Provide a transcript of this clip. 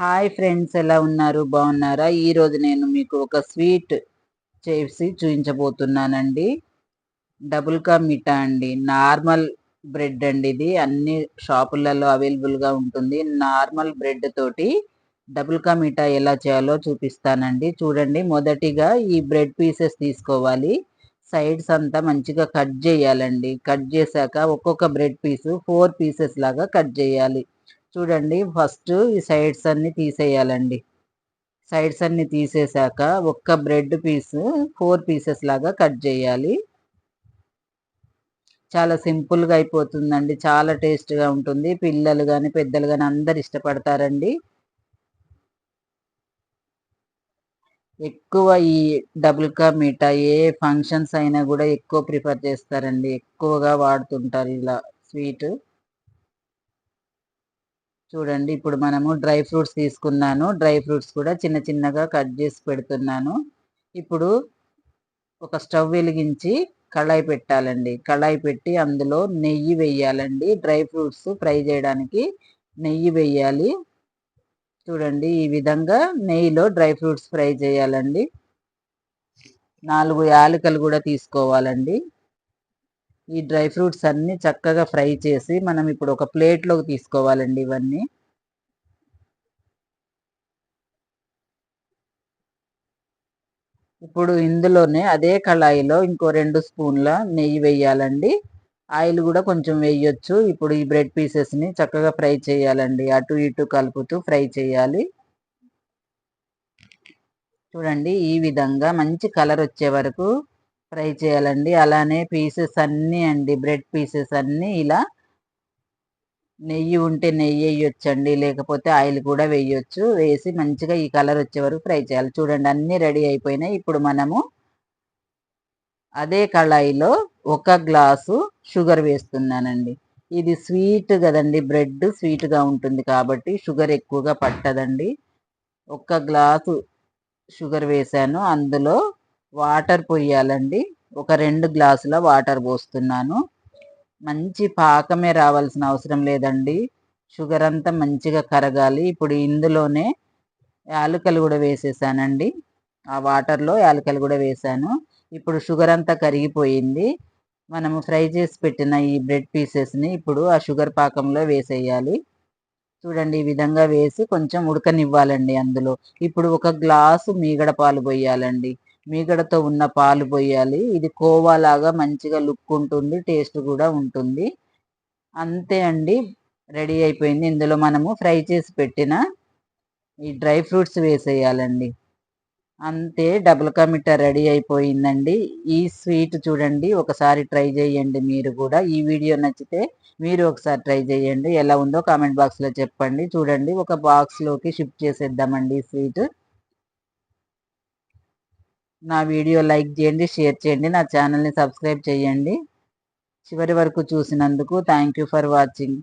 Hi friends ఎలా ఉన్నారు? బాగున్నారా? ఈరోజు నేను మీకు ఒక స్వీట్ చేసి చూపించబోతున్నానండి. డబుల్ కా మిఠా అండి. నార్మల్ బ్రెడ్ అండి ఇది. అన్ని షాపులలో అవైలబుల్గా ఉంటుంది. నార్మల్ బ్రెడ్ తోటి డబుల్ కా మిఠా ఎలా చేయాలో చూపిస్తానండి. చూడండి మొదటిగా ఈ బ్రెడ్ పీసెస్ తీసుకోవాలి. సైడ్స్ అంతా మంచిగా కట్ చేయాలండి. కట్ చేశాక ఒక్కొక్క బ్రెడ్ పీసు ఫోర్ పీసెస్ లాగా కట్ చేయాలి. చూడండి ఫస్ట్ ఈ సైడ్స్ అన్నీ తీసేయాలండి. సైడ్స్ అన్నీ తీసేశాక ఒక్క బ్రెడ్ పీస్ ఫోర్ పీసెస్ లాగా కట్ చేయాలి. చాలా సింపుల్గా అయిపోతుందండి చాలా టేస్ట్గా ఉంటుంది. పిల్లలు కానీ పెద్దలు కానీ అందరు ఇష్టపడతారండి. ఎక్కువ ఈ డబుల్ కా మీఠా ఏ ఫంక్షన్స్ అయినా కూడా ఎక్కువ ప్రిఫర్ చేస్తారండి. ఎక్కువగా వాడుతుంటారు ఇలా స్వీట్. చూడండి ఇప్పుడు మనము డ్రై ఫ్రూట్స్ తీసుకున్నాను. డ్రై ఫ్రూట్స్ కూడా చిన్న చిన్నగా కట్ చేసి పెడుతున్నాను. ఇప్పుడు ఒక స్టవ్ వెలిగించి కళాయి పెట్టాలండి. కళాయి పెట్టి అందులో నెయ్యి వేయాలండి. డ్రై ఫ్రూట్స్ ఫ్రై చేయడానికి నెయ్యి వేయాలి. చూడండి ఈ విధంగా నెయ్యిలో డ్రై ఫ్రూట్స్ ఫ్రై చేయాలండి. నాలుగు యాలకలు కూడా తీసుకోవాలండి. ఈ డ్రై ఫ్రూట్స్ అన్నీ చక్కగా ఫ్రై చేసి మనం ఇప్పుడు ఒక ప్లేట్లోకి తీసుకోవాలండి ఇవన్నీ. ఇప్పుడు ఇందులోనే అదే కళాయిలో ఇంకో రెండు స్పూన్ల నెయ్యి వేయాలండి. ఆయిల్ కూడా కొంచెం వేయొచ్చు. ఇప్పుడు ఈ బ్రెడ్ పీసెస్ని చక్కగా ఫ్రై చేయాలండి. అటు ఇటు కలుపుతూ ఫ్రై చేయాలి. చూడండి ఈ విధంగా మంచి కలర్ వచ్చే వరకు ఫ్రై చేయాలండి. అలానే పీసెస్ అన్నీ అండి. బ్రెడ్ పీసెస్ అన్నీ ఇలా నెయ్యి ఉంటే నెయ్యి వేయొచ్చండి. లేకపోతే ఆయిల్ కూడా వేయొచ్చు. వేసి మంచిగా ఈ కలర్ వచ్చే వరకు ఫ్రై చేయాలి. చూడండి అన్నీ రెడీ అయిపోయినాయి. ఇప్పుడు మనము అదే కళాయిలో ఒక గ్లాసు షుగర్ వేస్తున్నానండి. ఇది స్వీట్ కదండి. బ్రెడ్ స్వీట్గా ఉంటుంది కాబట్టి షుగర్ ఎక్కువగా పట్టదండి. ఒక గ్లాసు షుగర్ వేసాను. అందులో వాటర్ పోయాలండి ఒక రెండు గ్లాసుల వాటర్ పోస్తున్నాను. మంచి పాకమే రావాల్సిన అవసరం లేదండి. షుగర్ అంతా మంచిగా కరగాలి. ఇప్పుడు ఇందులోనే యాలకలు కూడా వేసేసానండి. ఆ వాటర్లో యాలకలు కూడా వేసాను. ఇప్పుడు షుగర్ అంతా కరిగిపోయింది. మనము ఫ్రై చేసి పెట్టిన ఈ బ్రెడ్ పీసెస్ని ఇప్పుడు ఆ షుగర్ పాకంలో వేసేయాలి. చూడండి ఈ విధంగా వేసి కొంచెం ఉడకనివ్వాలండి అందులో. ఇప్పుడు ఒక గ్లాసు మీగడ పాలు పోయాలండి మీగడతో ఉన్న పాలు పోయాలి. ఇది కోవా లాగా మంచిగా లుక్ ఉంటుంది టేస్ట్ కూడా ఉంటుంది. అంతే అండి. రెడీ అయిపోయింది. ఇందులో మనము ఫ్రై చేసి పెట్టిన ఈ డ్రై ఫ్రూట్స్ వేసేయాలండి. అంతే డబుల్ కమిటా రెడీ అయిపోయిందండి. ఈ స్వీట్ చూడండి ఒకసారి ట్రై చేయండి మీరు కూడా. ఈ వీడియో నచ్చితే మీరు ఒకసారి ట్రై చేయండి. ఎలా ఉందో కామెంట్ బాక్స్లో చెప్పండి. చూడండి ఒక బాక్స్లోకి షిఫ్ట్ చేసేద్దామండి ఈ స్వీట్. నా వీడియో లైక్ చేయండి షేర్ చేయండి నా ఛానల్ని సబ్స్క్రైబ్ చేయండి. చివరి వరకు చూసినందుకు థ్యాంక్ ఫర్ వాచింగ్.